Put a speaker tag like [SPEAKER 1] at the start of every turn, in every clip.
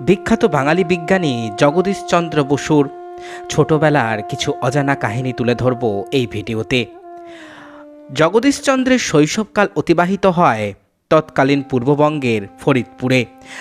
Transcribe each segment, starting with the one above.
[SPEAKER 1] বিখ্যাত বাঙালি বিজ্ঞানী জগদীশচন্দ্র বসুর ছোটবেলার কিছু অজানা কাহিনী তুলে ধরব এই ভিডিওতে। জগদীশচন্দ্রের শৈশবকাল অতিবাহিত হয় তৎকালীন পূর্ববঙ্গের ফরিদপুরে।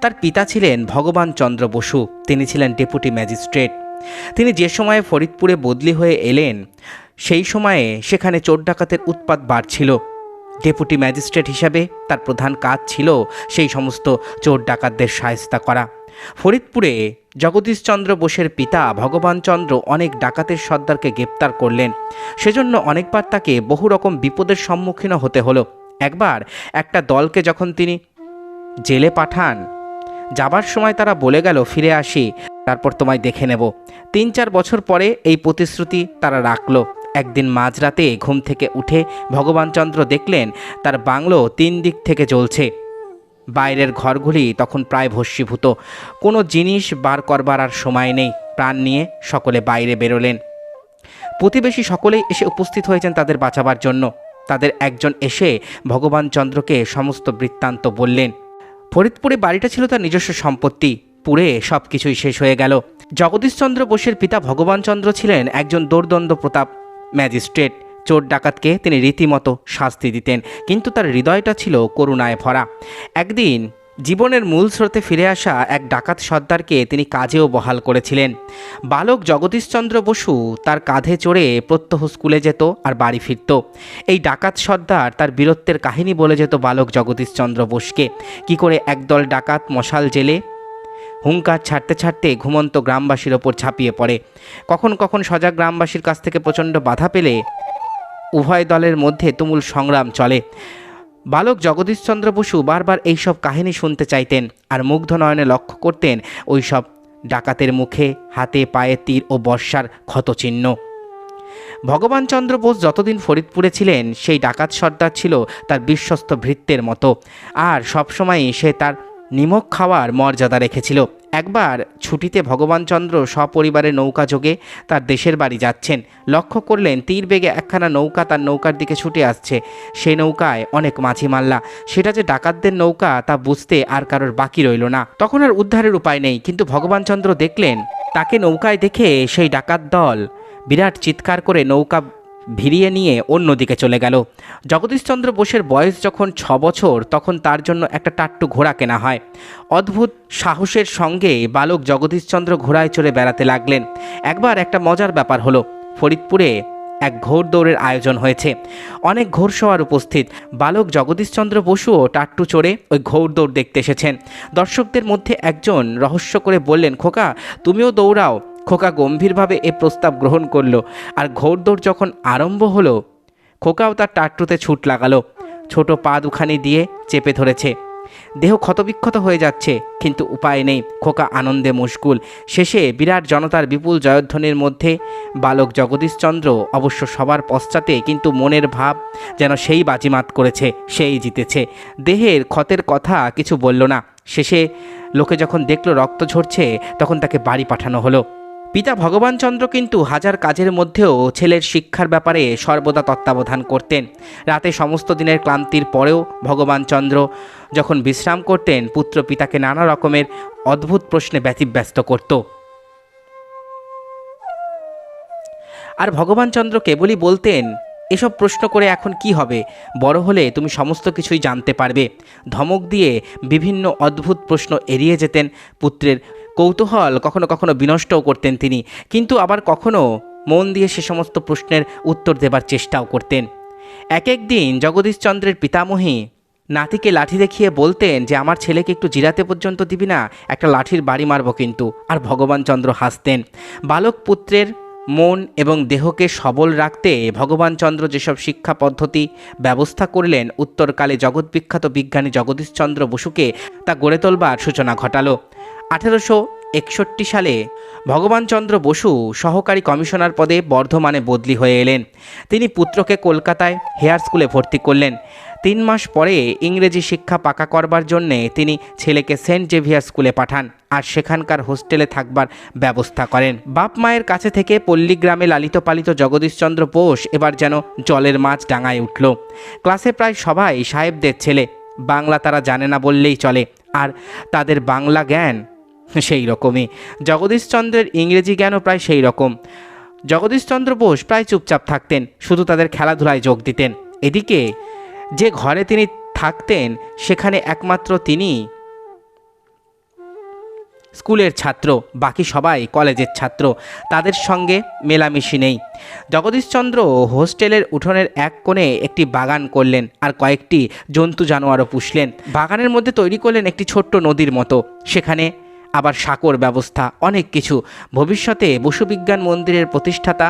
[SPEAKER 1] তার পিতা ছিলেন ভগবান চন্দ্র বসু, তিনি ছিলেন ডেপুটি ম্যাজিস্ট্রেট। তিনি যে সময়ে ফরিদপুরে বদলি হয়ে এলেন, সেই সময়ে সেখানে চোর ডাকাতের উৎপাত বাড়ছিল। ডেপুটি ম্যাজিস্ট্রেট হিসাবে তার প্রধান কাজ ছিল সেই সমস্ত চোর ডাকাতদের সায়স্তা করা। ফরিদপুরে জগদীশচন্দ্র বোসের পিতা ভগবানচন্দ্র অনেক ডাকাতের সর্দারকে গ্রেপ্তার করলেন। সেজন্য অনেকবার তাকে বহু রকম বিপদের সম্মুখীন হতে হলো। একবার একটা দলকে যখন তিনি জেলে পাঠান, যাবার সময় তারা বলে গেল, ফিরে আসি, তারপর তোমায় দেখে নেব। তিন চার বছর পরে এই প্রতিশ্রুতি তারা রাখল। একদিন মাঝরাতে ঘুম থেকে উঠে ভগবানচন্দ্র দেখলেন, তার বাংলো তিন দিক থেকে জ্বলছে। বাইরের ঘরগুলি তখন প্রায় ভস্মীভূত। কোনো জিনিস বার করবার আর সময় নেই। প্রাণ নিয়ে সকলে বাইরে বেরোলেন। প্রতিবেশী সকলেই এসে উপস্থিত হয়েছেন তাদের বাঁচাবার জন্য। তাদের একজন এসে ভগবান চন্দ্রকে সমস্ত বৃত্তান্ত বললেন, ফরিদপুরে বাড়িটা ছিল তার নিজস্ব সম্পত্তি। পুড়ে সব কিছুই শেষ হয়ে গেল। জগদীশচন্দ্র বোসের পিতা ভগবানচন্দ্র ছিলেন একজন দোর্দণ্ড প্রতাপ ম্যাজিস্ট্রেট। চোর ডাকাতকে তিনি রীতিমতো শাস্তি দিতেন। কিন্তু তার হৃদয়টা ছিল করুণায় ভরা। একদিন জীবনের মূল স্রোতে ফিরে আসা এক ডাকাত সর্দারকে তিনি কাজেও বহাল করেছিলেন। বালক জগদীশচন্দ্র বসু তার কাঁধে চড়ে প্রত্যহ স্কুলে যেত আর বাড়ি ফিরত। এই ডাকাত সর্দার তার বীরত্বের কাহিনী বলে যেত বালক জগদীশচন্দ্র বোসকে। কি করে একদল ডাকাত মশাল জেলে হুঙ্কার ছাড়তে ছাড়তে ঘুমন্ত গ্রামবাসীর ওপর ঝাঁপিয়ে পড়ে। কখন কখন সজাগ গ্রামবাসীর কাছ থেকে প্রচণ্ড বাধা পেলে উভয় দলের মধ্যে তুমুল সংগ্রাম চলে। বালক জগদীশচন্দ্র বসু বারবার এইসব কাহিনী শুনতে চাইতেন আর মুগ্ধ নয়নে লক্ষ্য করতেন ওই সব ডাকাতের মুখে, হাতে, পায়ে তীর ও বর্ষার ক্ষতচিহ্ন। ভগবানচন্দ্র বোস যতদিন ফরিদপুরে ছিলেন, সেই ডাকাত সর্দার ছিল তার বিশ্বস্ত ভৃত্যের মতো। আর সবসময়ই সে তার নিমক খাওয়ার মর্যাদা রেখেছিল। একবার ছুটিতে ভগবানচন্দ্র সপরিবারে নৌকা যোগে তার দেশের বাড়ি যাচ্ছেন। লক্ষ্য করলেন তীর বেগে একখানা নৌকা তার নৌকার দিকে ছুটে আসছে। সেই নৌকায় অনেক মাঝি মাল্লা। সেটা যে ডাকাতদের নৌকা তা বুঝতে আর কারোর বাকি রইল না। তখন আর উদ্ধারের উপায় নেই, কিন্তু ভগবানচন্দ্র দেখলেন, তাকে নৌকায় দেখে সেই ডাকাত দল বিরাট চিৎকার করে নৌকা ভিড়িয়ে নিয়ে অন্যদিকে চলে গেল। জগদীশচন্দ্র বোসের বয়স যখন ছ বছর, তখন তার জন্য একটা টাট্টু ঘোড়া কেনা হয়। অদ্ভুত সাহসের সঙ্গে বালক জগদীশচন্দ্র ঘোড়ায় চড়ে বেড়াতে লাগলেন। একবার একটা মজার ব্যাপার হলো, ফরিদপুরে এক ঘোড়দৌড়ের আয়োজন হয়েছে। অনেক ঘোড়সওয়ার উপস্থিত। বালক জগদীশচন্দ্র বসুও টাট্টু চড়ে ওই ঘোড়দৌড় দেখতে এসেছেন। দর্শকদের মধ্যে একজন রহস্য করে বললেন, খোকা, তুমিও দৌড়াও। খোকা গম্ভীরভাবে এ প্রস্তাব গ্রহণ করল, আর ঘোড়দৌড় যখন আরম্ভ হলো, খোকাও তার টাট্টুতে ছুট লাগালো। ছোট পা দুখানি দিয়ে চেপে ধরেছে। দেহ ক্ষতবিক্ষত হয়ে যাচ্ছে, কিন্তু উপায় নেই। খোকা আনন্দে মুশকুল। শেষে বিরাট জনতার বিপুল জয়ধ্বনির মধ্যে বালক জগদীশচন্দ্র অবশ্য সবার পশ্চাতে, কিন্তু মনের ভাব যেন সেই বাজিমাত করেছে, সেই জিতেছে। দেহের ক্ষতের কথা কিছু বলল না। শেষে লোকে যখন দেখল রক্ত ঝরছে, তখন তাকে বাড়ি পাঠানো হলো। পিতা ভগবানচন্দ্র কিন্তু হাজার কাজের মধ্যেও ছেলের শিক্ষার ব্যাপারে সর্বদা তত্ত্বাবধান করতেন। রাতে সমস্ত দিনের ক্লান্তির পরেও ভগবানচন্দ্র যখন বিশ্রাম করতেন, পুত্র পিতাকে নানা রকমের অদ্ভুত প্রশ্নে ব্যতিব্যস্ত করত। আর ভগবানচন্দ্র কেবলই বলতেন, এসব প্রশ্ন করে এখন কি হবে? বড় হলে তুমি সমস্ত কিছুই জানতে পারবে। ধমক দিয়ে বিভিন্ন অদ্ভুত প্রশ্ন এড়িয়ে যেতেন পুত্রের কৌতূহল কখনো কখনো বিনষ্টও করতেন তিনি, কিন্তু আবার কখনো মন দিয়ে সে সমস্ত প্রশ্নের উত্তর দেবার চেষ্টাও করতেন। এক এক দিন জগদীশচন্দ্রের পিতামহী নাতিকে লাঠি দেখিয়ে বলতেন যে, আমার ছেলেকে একটু জিরাতে পর্যন্ত দিবি না, একটা লাঠির বাড়ি মারবো কিন্তু। আর ভগবানচন্দ্র হাসতেন। বালক পুত্রের মন এবং দেহকে সবল রাখতে ভগবানচন্দ্র যেসব শিক্ষা পদ্ধতি ব্যবস্থা করলেন, উত্তরকালে জগৎবিখ্যাত বিজ্ঞানী জগদীশচন্দ্র বসুকে তা গড়ে তোলবার সূচনা ঘটালো। আঠেরোশো একষট্টি সালে ভগবানচন্দ্র বসু সহকারী কমিশনার পদে বর্ধমানে বদলি হয়ে এলেন। তিনি পুত্রকে কলকাতায় হেয়ার স্কুলে ভর্তি করলেন। তিন মাস পরে ইংরেজি শিক্ষা পাকা করবার জন্যে তিনি ছেলেকে সেন্ট জেভিয়ার স্কুলে পাঠান আর সেখানকার হোস্টেলে থাকবার ব্যবস্থা করেন। বাপ মায়ের কাছে থেকে পল্লীগ্রামে লালিত পালিত জগদীশচন্দ্র বোস এবার যেন জলের মাছ ডাঙায় উঠল। ক্লাসে প্রায় সবাই সাহেবদের ছেলে। বাংলা তারা জানে না বললেই চলে। আর তাদের বাংলা জ্ঞান সেই রকমই। জগদীশচন্দ্রের ইংরেজি জ্ঞানও প্রায় সেই রকম। জগদীশচন্দ্র বোস প্রায় চুপচাপ থাকতেন, শুধু তাদের খেলাধুলায় যোগ দিতেন। এদিকে যে ঘরে তিনি থাকতেন, সেখানে একমাত্র তিনি স্কুলের ছাত্র, বাকি সবাই কলেজের ছাত্র। তাদের সঙ্গে মেলামেশি নেই। জগদীশচন্দ্র হোস্টেলের উঠোনের এক কোণে একটি বাগান করলেন আর কয়েকটি জন্তু জানোয়ারও পুষলেন। বাগানের মধ্যে তৈরি করলেন একটি ছোট্ট নদীর মতো। সেখানে আবার সাকর ব্যবস্থা, অনেক কিছু। ভবিষ্যতে বসুবিজ্ঞান মন্দিরের প্রতিষ্ঠাতা,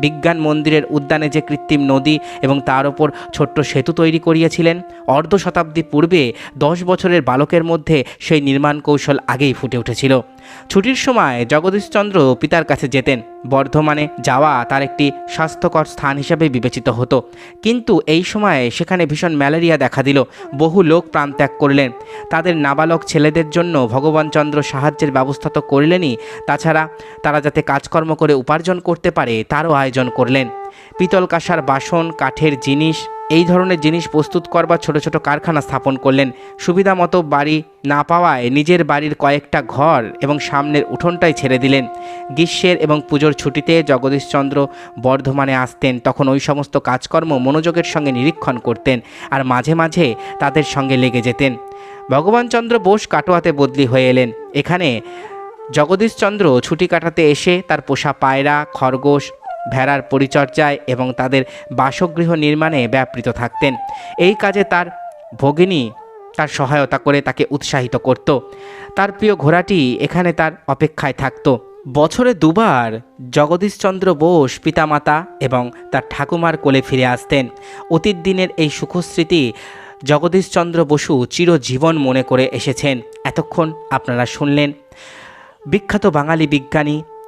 [SPEAKER 1] বিজ্ঞান মন্দিরের উদ্যানে যে কৃত্রিম নদী এবং তার ওপর ছোট্ট সেতু তৈরি করিয়েছিলেন, অর্ধ শতাব্দী পূর্বে দশ বছরের বালকের মধ্যে সেই নির্মাণ কৌশল আগেই ফুটে উঠেছিল। ছুটির সময় জগদীশচন্দ্র পিতার কাছে যেতেন। বর্ধমানে যাওয়া তার একটি স্বাস্থ্যকর স্থান হিসেবে বিবেচিত হতো। কিন্তু এই সময়ে সেখানে ভীষণ ম্যালেরিয়া দেখা দিল। বহু লোক প্রাণত্যাগ করলেন। তাদের নাবালক ছেলেদের জন্য ভগবানচন্দ্র সাহায্যের ব্যবস্থা তো করলেনই। তাছাড়া তারা যাতে কাজকর্ম করে উপার্জন করতে পারে, তারও আয়োজন করলেন। পিতল কাঁসার বাসন, কাঠের জিনিস এই ধরনের জিনিস প্রস্তুত করবার ছোট ছোট কারখানা স্থাপন করলেন। সুবিধা মতো বাড়ি না পাওয়ায় নিজের বাড়ির কয়েকটা ঘর এবং সামনের উঠোনটাই ছেড়ে দিলেন। গ্রীষ্মের এবং পুজোর ছুটিতে জগদীশচন্দ্র বর্ধমানে আসতেন, তখন ওই সমস্ত কাজকর্ম মনোযোগের সঙ্গে নিরীক্ষণ করতেন আর মাঝে মাঝে তাদের সঙ্গে লেগে যেতেন। ভগবানচন্দ্র বোস কাটোয়াতে বদলি হয়ে এলেন। এখানে জগদীশচন্দ্র ছুটি কাটাতে এসে তার পোষা পায়রা, খরগোশ ভেড়ার পরিচর্যায় এবং তাদের বাসগৃহ নির্মাণে ব্যাপৃত থাকতেন। এই কাজে তার ভগিনী তার সহায়তা করে তাকে উৎসাহিত করত। তার প্রিয় ঘোড়াটি এখানে তার অপেক্ষায় থাকত। বছরে দুবার জগদীশচন্দ্র বোস পিতামাতা এবং তার ঠাকুমার কোলে ফিরে আসতেন। অতীত দিনের এই সুখস্মৃতি জগদীশচন্দ্র বসু চিরজীবন মনে করে এসেছেন। এতক্ষণ আপনারা শুনলেন বিখ্যাত বাঙালি বিজ্ঞানী